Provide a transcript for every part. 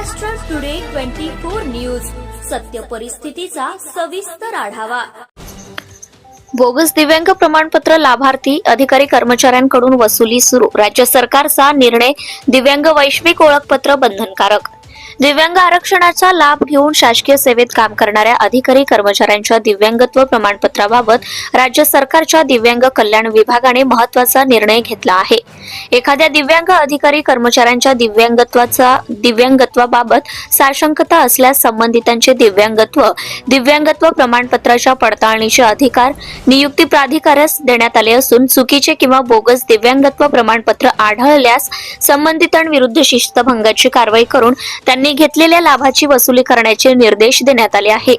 Maharashtra today twenty four news सत्य परिस्थितीचा सविस्तर आढावा. बोगस दिव्यांग प्रमाणपत्र लाभार्थी अधिकारी कर्मचाऱ्यांकडून वसुली सुरू. राज्य सरकारचा निर्णय दिव्यांग वैश्विक ओळखपत्र बंधनकारक. दिव्यांग आरक्षणाचा लाभ घेऊन शासकीय सेवेत काम करणाऱ्या अधिकारी कर्मचाऱ्यांच्या दिव्यांगत्व प्रमाणपत्राबाबत राज्य सरकारच्या दिव्यांग कल्याण विभागाने महत्त्वाचा निर्णय घेतला आहे. एखाद्या दिव्यांग अधिकारी कर्मचाऱ्यांच्या दिव्यांगत्वाचा दिव्यांगत्वाबाबत साशंकता असल्यास संबंधितांचे दिव्यांगत्व दिव्यांगत्व प्रमाणपत्राच्या पडताळणीचे अधिकार नियुक्ती प्राधिकाऱ्यास देण्यात आले असून चुकीचे किंवा बोगस दिव्यांगत्व प्रमाणपत्र आढळल्यास संबंधितांविरुद्ध शिस्तभंगाची कारवाई करून त्यांनी घेतलेल्या लाभाची वसुली करण्याचे निर्देश देण्यात आले आहे.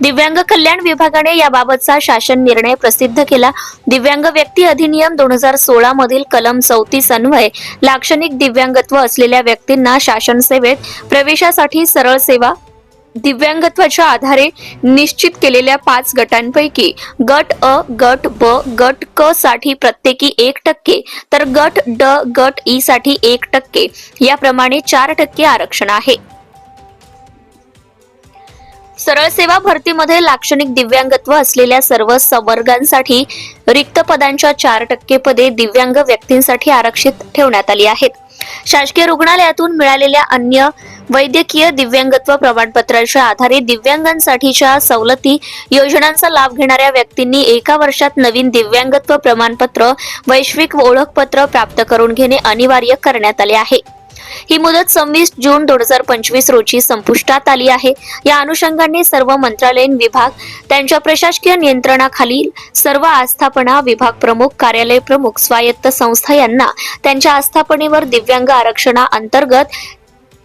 दिव्यांग कल्याण विभागाने याबाबतचा शासन निर्णय प्रसिद्ध केला. दिव्यांग व्यक्ती अधिनियम दोन हजार सोळा मधील कलम चौतीस अन्वय लाक्षणिक दिव्यांगत्व असलेल्या व्यक्तींना शासन सेवेत प्रवेशासाठी सरळ सेवा दिव्यांगत्वाच्या आधारे निश्चित केलेल्या पाच गटांपैकी गट अ गट ब गट क साठी प्रत्येकी एक टक्के तर गट ड गट ई साठी एक टक्के याप्रमाणे चार टक्के आरक्षण आहे. सरळ सेवा भरतीमध्ये लाक्षणिक दिव्यांगत्व असलेल्या सर्व संवर्गांसाठी रिक्त पदांच्या चार टक्के पदे दिव्यांग व्यक्तींसाठी आरक्षित ठेवण्यात आली आहेत. शासकीय रुग्णालयातून मिळालेल्या अन्य वैद्यकीय दिव्यांगत्व प्रमाणपत्राच्या आधारे दिव्यांगांसाठीच्या सवलती योजनांचा लाभ घेणाऱ्या व्यक्तींनी एका वर्षात नवीन दिव्यांगत्व प्रमाणपत्र वैश्विक ओळखपत्र प्राप्त करून घेणे अनिवार्य करण्यात आले आहे. ही मुदत सव्वीस जून दोन हजार पंचवीस रोजी संपुष्टात आली आहे. या अनुषंगाने सर्व मंत्रालयीन विभाग त्यांच्या प्रशासकीय नियंत्रणाखाली सर्व आस्थापना विभाग प्रमुख कार्यालय प्रमुख स्वायत्त संस्था यांना त्यांच्या आस्थापनेवर दिव्यांग आरक्षणा अंतर्गत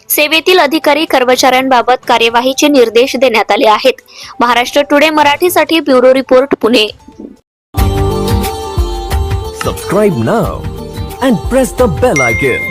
सेवेतील अधिकारी कर्मचाऱ्यांबाबत कार्यवाहीचे निर्देश देण्यात आले आहेत. महाराष्ट्र टुडे मराठीसाठी bureau report Pune. Subscribe now and press the bell icon